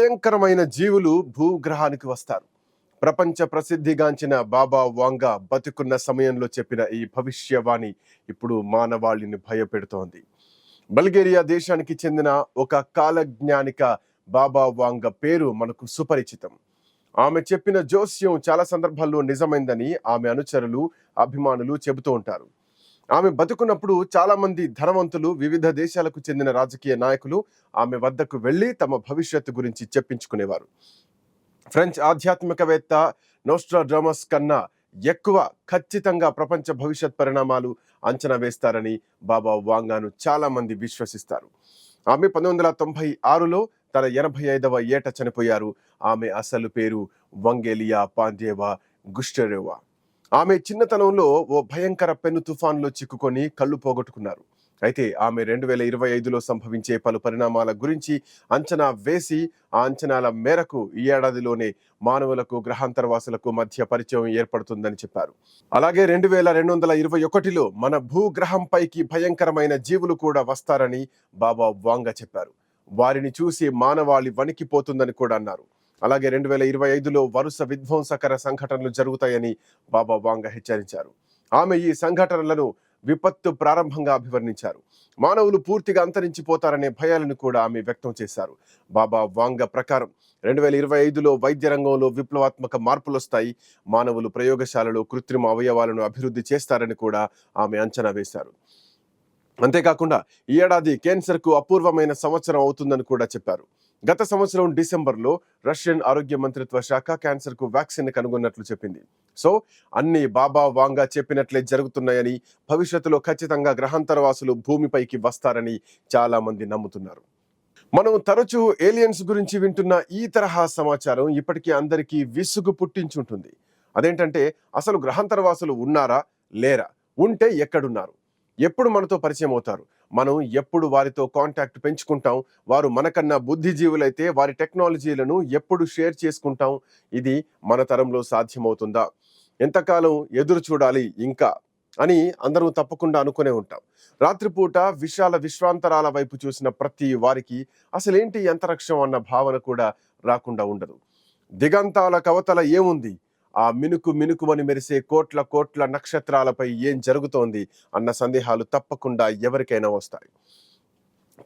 భయంకరమైన జీవులు భూగ్రహానికి వస్తారు. ప్రపంచ ప్రసిద్ధిగాంచిన బాబా వాంగా బతుకున్న సమయంలో చెప్పిన ఈ భవిష్యవాణి ఇప్పుడు మానవాళిని భయపెడుతోంది. బల్గేరియా దేశానికి చెందిన ఒక కాలజ్ఞానిక బాబా వాంగ పేరు మనకు సుపరిచితం. ఆమె చెప్పిన జోస్యం చాలా సందర్భాల్లో నిజమైందని ఆమె అనుచరులు అభిమానులు చెబుతూ ఉంటారు. ఆమె బతుకున్నప్పుడు చాలా మంది ధనవంతులు వివిధ దేశాలకు చెందిన రాజకీయ నాయకులు ఆమె వద్దకు వెళ్ళి తమ భవిష్యత్తు గురించి చెప్పించుకునేవారు. ఫ్రెంచ్ ఆధ్యాత్మికవేత్త నోస్ట్రా డ్రామస్ కన్నా ఎక్కువ ఖచ్చితంగా ప్రపంచ భవిష్యత్ పరిణామాలు అంచనా వేస్తారని బాబా వాంగాను చాలా మంది విశ్వసిస్తారు. ఆమె పంతొమ్మిది వందల తొంభై ఆరులో తన ఎనభై ఐదవ ఏట చనిపోయారు. ఆమె అసలు పేరు వంగేలియా పాందేవా గుస్టరేవా ఆమె చిన్నతనంలో ఓ భయంకర పెను తుఫాన్లో చిక్కుకొని కళ్ళు పోగొట్టుకున్నారు. అయితే ఆమె రెండు వేల ఇరవై ఐదులో సంభవించే పలు పరిణామాల గురించి అంచనా వేసి ఆ అంచనాల మేరకు ఈ ఏడాదిలోనే మానవులకు గ్రహాంతరవాసులకు మధ్య పరిచయం ఏర్పడుతుందని చెప్పారు. అలాగే రెండు వేల రెండు వందల ఇరవై ఒకటిలో మన భూగ్రహంపైకి భయంకరమైన జీవులు కూడా వస్తారని బాబా వాంగ చెప్పారు. వారిని చూసి మానవాళి వణికిపోతుందని కూడా అన్నారు. అలాగే రెండు వేల ఇరవై ఐదులో వరుస విధ్వంసకర సంఘటనలు జరుగుతాయని బాబా వాంగ హెచ్చరించారు. ఆమె ఈ సంఘటనలను విపత్తు ప్రారంభంగా అభివర్ణించారు. మానవులు పూర్తిగా అంతరించిపోతారనే భయాలను కూడా ఆమె వ్యక్తం చేశారు. బాబా వాంగ ప్రకారం రెండు వేల ఇరవై ఐదులో వైద్య రంగంలో విప్లవాత్మక మార్పులు వస్తాయి మానవులు ప్రయోగశాలలో కృత్రిమ అవయవాలను అభివృద్ధి చేస్తారని కూడా ఆమె అంచనా వేశారు. అంతేకాకుండా ఈ ఏడాది క్యాన్సర్కు అపూర్వమైన సంవత్సరం అవుతుందని కూడా చెప్పారు. గత సంవత్సరం డిసెంబర్లో రష్యన్ ఆరోగ్య మంత్రిత్వ శాఖ క్యాన్సర్కు వ్యాక్సిన్ కనుగొన్నట్లు చెప్పింది. సో అన్ని బాబా వాంగా చెప్పినట్లే జరుగుతున్నాయని భవిష్యత్తులో ఖచ్చితంగా గ్రహాంతరవాసులు భూమిపైకి వస్తారని చాలా మంది నమ్ముతున్నారు. మనం తరచూ ఏలియన్స్ గురించి వింటున్న ఈ తరహా సమాచారం ఇప్పటికీ అందరికీ విసుగు పుట్టించుంటుంది అదేంటంటే అసలు గ్రహాంతరవాసులు ఉన్నారా లేరా ఉంటే ఎక్కడున్నారు ఎప్పుడు మనతో పరిచయం అవుతారు మనం ఎప్పుడు వారితో కాంటాక్ట్ పెంచుకుంటాం వారు మనకన్నా బుద్ధిజీవులైతే వారి టెక్నాలజీలను ఎప్పుడు షేర్ చేసుకుంటాం ఇది మన తరంలో సాధ్యమవుతుందా? ఎంతకాలం ఎదురు చూడాలి ఇంకా? అని అందరూ తప్పకుండా అనుకునే ఉంటాం. రాత్రిపూట విశాల విశ్వాంతరాల వైపు చూసిన ప్రతి వారికి అసలేంటి అంతరిక్షం అన్న భావన కూడా రాకుండా ఉండదు. దిగంతాల కవతల ఏముంది? ఆ మినుకు మినుకుమని మెరిసే కోట్ల కోట్ల నక్షత్రాలపై ఏం జరుగుతోంది అన్న సందేహాలు తప్పకుండా ఎవరికైనా వస్తాయి.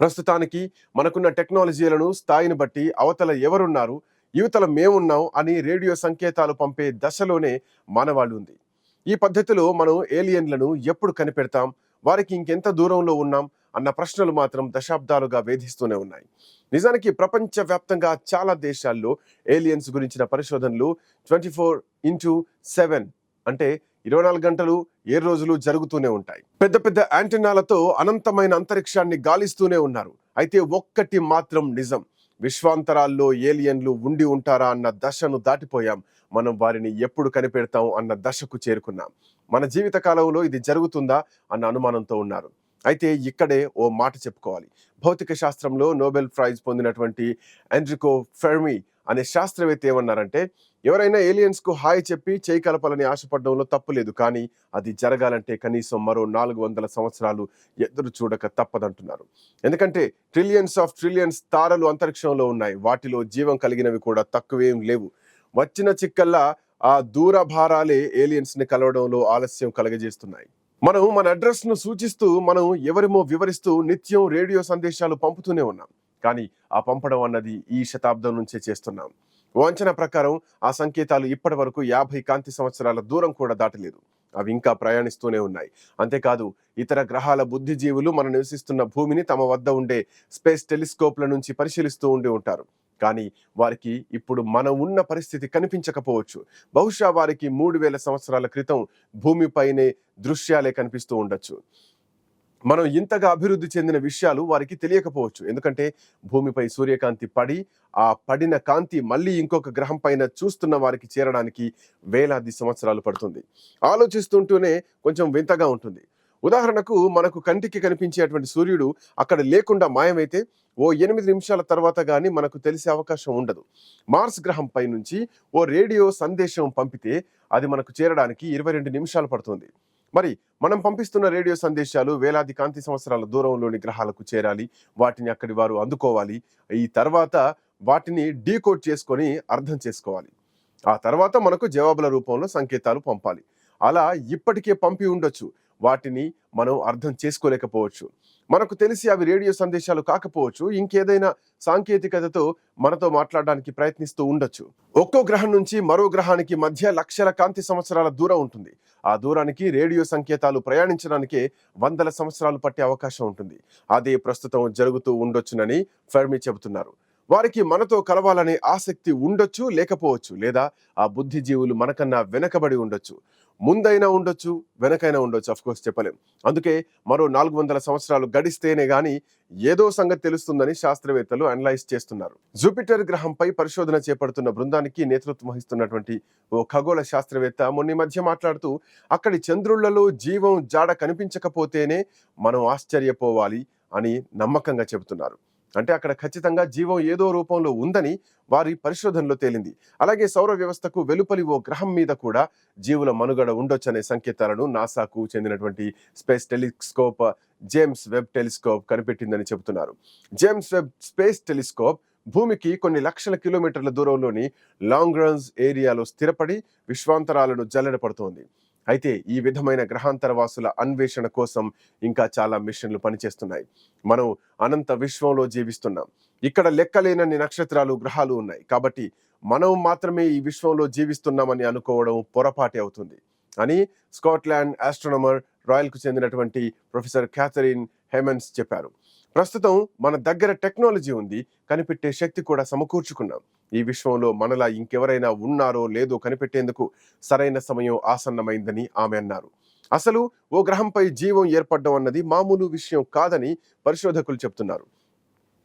ప్రస్తుతానికి మనకున్న టెక్నాలజీలను స్థాయిని బట్టి అవతల ఎవరున్నారు యువతల మేమున్నాం అని రేడియో సంకేతాలు పంపే దశలోనే మానవాళి ఉంది ఈ పద్ధతిలో మనం ఏలియన్లను ఎప్పుడు కనిపెడతాం వారికి ఇంకెంత దూరంలో ఉన్నాం అన్న ప్రశ్నలు మాత్రం దశాబ్దాలుగా వేధిస్తూనే ఉన్నాయి. నిజానికి ప్రపంచ వ్యాప్తంగా చాలా దేశాల్లో ఏలియన్స్ గురించిన పరిశోధనలు ట్వంటీ ఫోర్ ఇంటూ సెవెన్ అంటే ఇరవై నాలుగు గంటలు ఏ రోజులు జరుగుతూనే ఉంటాయి. పెద్ద పెద్ద యాంటెనాలతో అనంతమైన అంతరిక్షాన్ని గాలిస్తూనే ఉన్నారు. అయితే ఒక్కటి మాత్రం నిజం. విశ్వాంతరాల్లో ఏలియన్లు ఉండి ఉంటారా అన్న దశను దాటిపోయాం. మనం వారిని ఎప్పుడు కనిపెడతాం అన్న దశకు చేరుకున్నాం. మన జీవిత కాలంలో ఇది జరుగుతుందా అన్న అనుమానంతో ఉన్నారు. అయితే ఇక్కడే ఓ మాట చెప్పుకోవాలి. భౌతిక శాస్త్రంలో నోబెల్ ప్రైజ్ పొందినటువంటి ఎండ్రికో ఫెర్మి అనే శాస్త్రవేత్త ఏమన్నారంటే ఎవరైనా ఏలియన్స్కు హాయ్ చెప్పి చేయి కలపాలని ఆశపడడంలో తప్పులేదు కానీ అది జరగాలంటే కనీసం మరో నాలుగు వందల సంవత్సరాలు ఎదురు చూడక తప్పదంటున్నారు. ఎందుకంటే ట్రిలియన్స్ ఆఫ్ ట్రిలియన్స్ తారలు అంతరిక్షంలో ఉన్నాయి. వాటిలో జీవం కలిగినవి కూడా తక్కువేం లేవు. వచ్చిన చిక్కల్లా ఆ దూర భారాలే ఏలియన్స్ని కలవడంలో ఆలస్యం కలగజేస్తున్నాయి. మనం మన అడ్రస్ను సూచిస్తూ మనం ఎవరిమో వివరిస్తూ నిత్యం రేడియో సందేశాలు పంపుతూనే ఉన్నాం. కానీ ఆ పంపడం అన్నది ఈ శతాబ్దం నుంచే చేస్తున్నాం. ఓ ప్రకారం ఆ సంకేతాలు ఇప్పటి వరకు యాభై కాంతి సంవత్సరాల దూరం కూడా దాటలేదు. అవి ఇంకా ప్రయాణిస్తూనే ఉన్నాయి. అంతేకాదు ఇతర గ్రహాల బుద్ధిజీవులు మనం నివసిస్తున్న భూమిని తమ వద్ద ఉండే స్పేస్ టెలిస్కోప్ల నుంచి పరిశీలిస్తూ ఉండి ఉంటారు. కానీ వారికి ఇప్పుడు మనం ఉన్న పరిస్థితి కనిపించకపోవచ్చు. బహుశా వారికి మూడు వేల సంవత్సరాల క్రితం భూమిపైనే దృశ్యాలే కనిపిస్తూ ఉండొచ్చు. మనం ఇంతగా అభివృద్ధి చెందిన విషయాలు వారికి తెలియకపోవచ్చు. ఎందుకంటే భూమిపై సూర్యకాంతి పడి ఆ పడిన కాంతి మళ్ళీ ఇంకొక గ్రహం పైన చూస్తున్న వారికి చేరడానికి వేలాది సంవత్సరాలు పడుతుంది. ఆలోచిస్తుంటూనే కొంచెం వింతగా ఉంటుంది. ఉదాహరణకు మనకు కంటికి కనిపించేటువంటి సూర్యుడు అక్కడ లేకుండా మాయమైతే ఓ ఎనిమిది నిమిషాల తర్వాత కానీ మనకు తెలిసే అవకాశం ఉండదు. మార్స్ గ్రహం పై నుంచి ఓ రేడియో సందేశం పంపితే అది మనకు చేరడానికి ఇరవై రెండు నిమిషాలు పడుతుంది. మరి మనం పంపిస్తున్న రేడియో సందేశాలు వేలాది కాంతి సంవత్సరాల దూరంలోని గ్రహాలకు చేరాలి వాటిని అక్కడి వారు అందుకోవాలి ఈ తర్వాత వాటిని డీకోడ్ చేసుకొని అర్థం చేసుకోవాలి. ఆ తర్వాత మనకు జవాబుల రూపంలో సంకేతాలు పంపాలి. అలా ఇప్పటికే పంపి ఉండొచ్చు. వాటిని మనం అర్థం చేసుకోలేకపోవచ్చు. మనకు తెలిసి అవి రేడియో సందేశాలు కాకపోవచ్చు ఇంకేదైనా సాంకేతికతతో మనతో మాట్లాడడానికి ప్రయత్నిస్తూ ఉండొచ్చు. ఒక్కో గ్రహం నుంచి మరో గ్రహానికి మధ్య లక్షల కాంతి సంవత్సరాల దూరం ఉంటుంది. ఆ దూరానికి రేడియో సంకేతాలు ప్రయాణించడానికే వందల సంవత్సరాలు పట్టే అవకాశం ఉంటుంది. అదే ప్రస్తుతం జరుగుతూ ఉండొచ్చునని ఫెర్మి చెబుతున్నారు. వారికి మనతో కలవాలనే ఆసక్తి ఉండొచ్చు లేకపోవచ్చు లేదా ఆ బుద్ధిజీవులు మనకన్నా వెనకబడి ఉండొచ్చు. ముందైనా ఉండొచ్చు వెనకైనా ఉండొచ్చు అఫ్కోర్స్ చెప్పలేం. అందుకే మరో నాలుగు వందల సంవత్సరాలు గడిస్తేనే కానీ ఏదో సంగతి తెలుస్తుందని శాస్త్రవేత్తలు అనలైజ్ చేస్తున్నారు. జూపిటర్ గ్రహంపై పరిశోధన చేపడుతున్న బృందానికి నేతృత్వం వహిస్తున్నటువంటి ఓ ఖగోళ శాస్త్రవేత్త మొన్న మధ్య మాట్లాడుతూ అక్కడి చంద్రుళ్ళలో జీవం జాడ కనిపించకపోతేనే మనం ఆశ్చర్యపోవాలి అని నమ్మకంగా చెబుతున్నారు. అంటే అక్కడ ఖచ్చితంగా జీవం ఏదో రూపంలో ఉందని వారి పరిశోధనలో తేలింది. అలాగే సౌర వ్యవస్థకు వెలుపలి ఓ గ్రహం మీద కూడా జీవుల మనుగడ ఉండొచ్చనే సంకేతాలను నాసాకు చెందినటువంటి space telescope James Webb telescope కనిపెట్టిందని చెబుతున్నారు. జేమ్స్ వెబ్ స్పేస్ టెలిస్కోప్ భూమికి కొన్ని లక్షల కిలోమీటర్ల దూరంలోని లాంగ్ రన్స్ ఏరియాలో స్థిరపడి విశ్వాంతరాలను జల్లెడపడుతోంది అయితే ఈ విధమైన గ్రహాంతరవాసుల అన్వేషణ కోసం ఇంకా చాలా మిషన్లు పనిచేస్తున్నాయి. మనం అనంత విశ్వంలో జీవిస్తున్నాం. ఇక్కడ లెక్కలేనన్ని నక్షత్రాలు గ్రహాలు ఉన్నాయి. కాబట్టి మనం మాత్రమే ఈ విశ్వంలో జీవిస్తున్నామని అనుకోవడం పొరపాటే అవుతుంది. అని స్కాట్లాండ్ ఆస్ట్రోనమర్ రాయల్కు చెందినటువంటి ప్రొఫెసర్ క్యాథరిన్ హెమన్స్ చెప్పారు. ప్రస్తుతం మన దగ్గర టెక్నాలజీ ఉంది కనిపెట్టే శక్తి కూడా సమకూర్చుకున్నాం. ఈ విశ్వంలో మనలా ఇంకెవరైనా ఉన్నారో లేదో కనిపెట్టేందుకు సరైన సమయం ఆసన్నమైందని ఆమె అన్నారు. అసలు ఓ గ్రహంపై జీవం ఏర్పడడం అన్నది మామూలు విషయం కాదని పరిశోధకులు చెప్తున్నారు.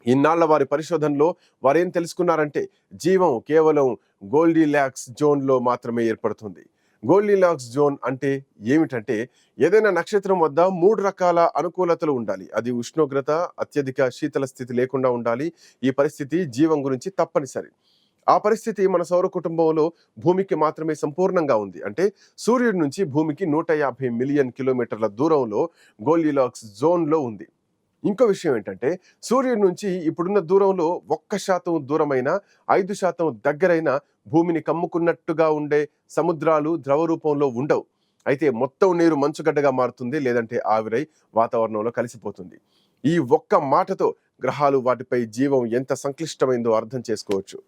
ఇన్నాళ్ళ వారి పరిశోధనలో వారేం తెలుసుకున్నారంటే జీవం కేవలం గోల్డీ ల్యాక్స్ జోన్లో మాత్రమే ఏర్పడుతుంది. గోల్డీలాక్స్ జోన్ అంటే ఏమిటంటే ఏదైనా నక్షత్రం వద్ద మూడు రకాల అనుకూలతలు ఉండాలి. అది ఉష్ణోగ్రత అత్యధిక శీతల స్థితి లేకుండా ఉండాలి. ఈ పరిస్థితి జీవం గురించి తప్పనిసరి. ఆ పరిస్థితి మన సౌర కుటుంబంలో భూమికి మాత్రమే సంపూర్ణంగా ఉంది. అంటే సూర్యుడి నుంచి భూమికి నూట యాభై మిలియన్ కిలోమీటర్ల దూరంలో గోల్డీలాక్స్ జోన్లో ఉంది. ఇంకో విషయం ఏంటంటే సూర్యుడి నుంచి ఇప్పుడున్న దూరంలో ఒక్క శాతం దూరమైన ఐదు శాతం దగ్గరైన భూమిని కమ్ముకున్నట్టుగా ఉండే సముద్రాలు ద్రవ రూపంలో ఉండవు. అయితే మొత్తం నీరు మంచుగడ్డగా మారుతుంది లేదంటే ఆవిరై వాతావరణంలో కలిసిపోతుంది. ఈ ఒక్క మాటతో గ్రహాలు వాటిపై జీవం ఎంత సంక్లిష్టమైందో అర్థం చేసుకోవచ్చు.